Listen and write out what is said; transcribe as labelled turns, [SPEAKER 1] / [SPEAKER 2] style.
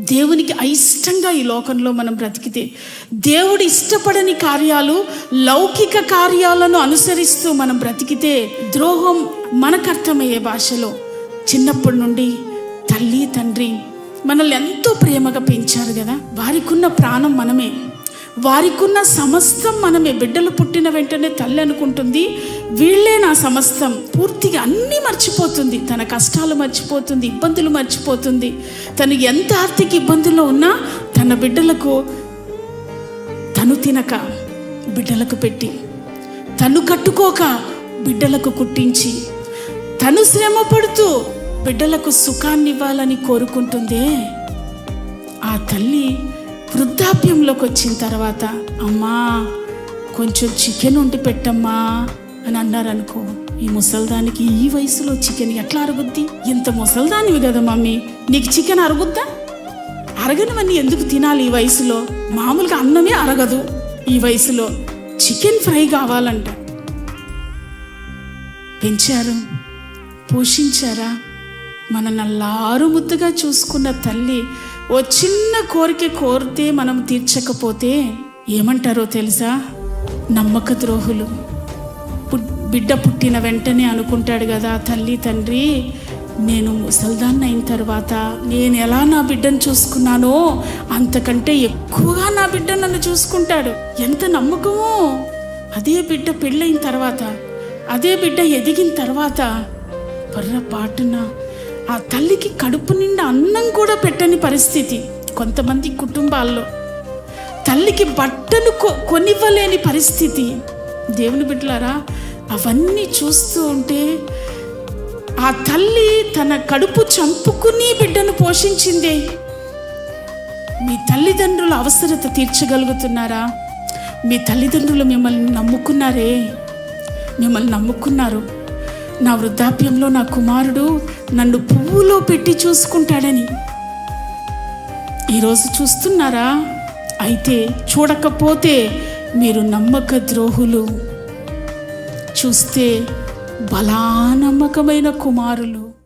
[SPEAKER 1] దేవునికి అయిష్టంగా ఈ లోకంలో మనం బ్రతికితే దేవుడు ఇష్టపడని కార్యాలు లౌకిక కార్యాలను అనుసరిస్తూ మనం బ్రతికితే ద్రోహం మనకు అర్థమయ్యే భాషలో చిన్నప్పటి నుండి తల్లి తండ్రి మనల్ని ఎంతో ప్రేమగా పెంచారు కదా? వారికున్న ప్రాణం మనమే. వారికున్న సమస్తం మనమే. బిడ్డలు పుట్టిన వెంటనే తల్లి అనుకుంటుంది. వీళ్ళే నా సమస్తం. పూర్తిగా అన్నీ మర్చిపోతుంది. తన కష్టాలు మర్చిపోతుంది ఇబ్బందులు మర్చిపోతుంది. తను ఎంత ఆర్థిక ఇబ్బందుల్లో ఉన్నా తన బిడ్డలకు తను తినక బిడ్డలకు పెట్టి తను కట్టుకోక బిడ్డలకు కుట్టించి తను శ్రమ పడుతూ బిడ్డలకు సుఖాన్ని ఇవ్వాలని కోరుకుంటుందే. ఆ తల్లి వృద్ధాప్యంలోకి వచ్చిన తర్వాత అమ్మా కొంచెం చికెన్ వండి పెట్టమ్మా అని అన్నారనుకో ఈ ముసల్దానికి ఈ వయసులో చికెన్ ఎట్లా అరుగుద్ది? ఇంత ముసల్దానివి కదా మమ్మీ నీకు చికెన్ అరుగుద్దా? అరగనివన్నీ ఎందుకు తినాలి ఈ వయసులో? మామూలుగా అన్నమే అరగదు. ఈ వయసులో చికెన్ ఫ్రై కావాలంట. పెంచారు పోషించారా? మన అల్లారు ముద్దుగా చూసుకున్న తల్లి ఓ చిన్న కోరిక కోరితే మనం తీర్చకపోతే ఏమంటారో తెలుసా? నమ్మక ద్రోహులు బిడ్డ పుట్టిన వెంటనే అనుకుంటాడు కదా తల్లి తండ్రి నేను ముసల్దాన్ని అయిన తర్వాత నేను ఎలా నా బిడ్డను చూసుకున్నానో అంతకంటే ఎక్కువగా నా బిడ్డ నన్ను చూసుకుంటాడు. ఎంత నమ్మకమో! అదే బిడ్డ పెళ్ళైన తర్వాత అదే బిడ్డ ఎదిగిన తర్వాత పొర్రపాటున ఆ తల్లికి కడుపు నిండా అన్నం కూడా పెట్టని పరిస్థితి కొంతమంది కుటుంబాల్లో. తల్లికి బట్టను కొ- కొనివ్వలేని పరిస్థితి. దేవుని బిడ్డలారా అవన్నీ చూస్తూ ఉంటే ఆ తల్లి తన కడుపు చంపుకుని బిడ్డను పోషించిందే. మీ తల్లిదండ్రుల అవసరత తీర్చగలుగుతున్నారా? మీ తల్లిదండ్రులు మిమ్మల్ని నమ్ముకున్నారే? మిమ్మల్ని నమ్ముకున్నారు. నా వృద్ధాప్యంలో నా కుమారుడు నన్ను పువ్వులో పెట్టి చూసుకుంటాడని. ఈరోజు చూస్తున్నారా? అయితే చూడకపోతే మీరు నమ్మక ద్రోహులు. చూస్తే బలానమ్మకమైన కుమారులు.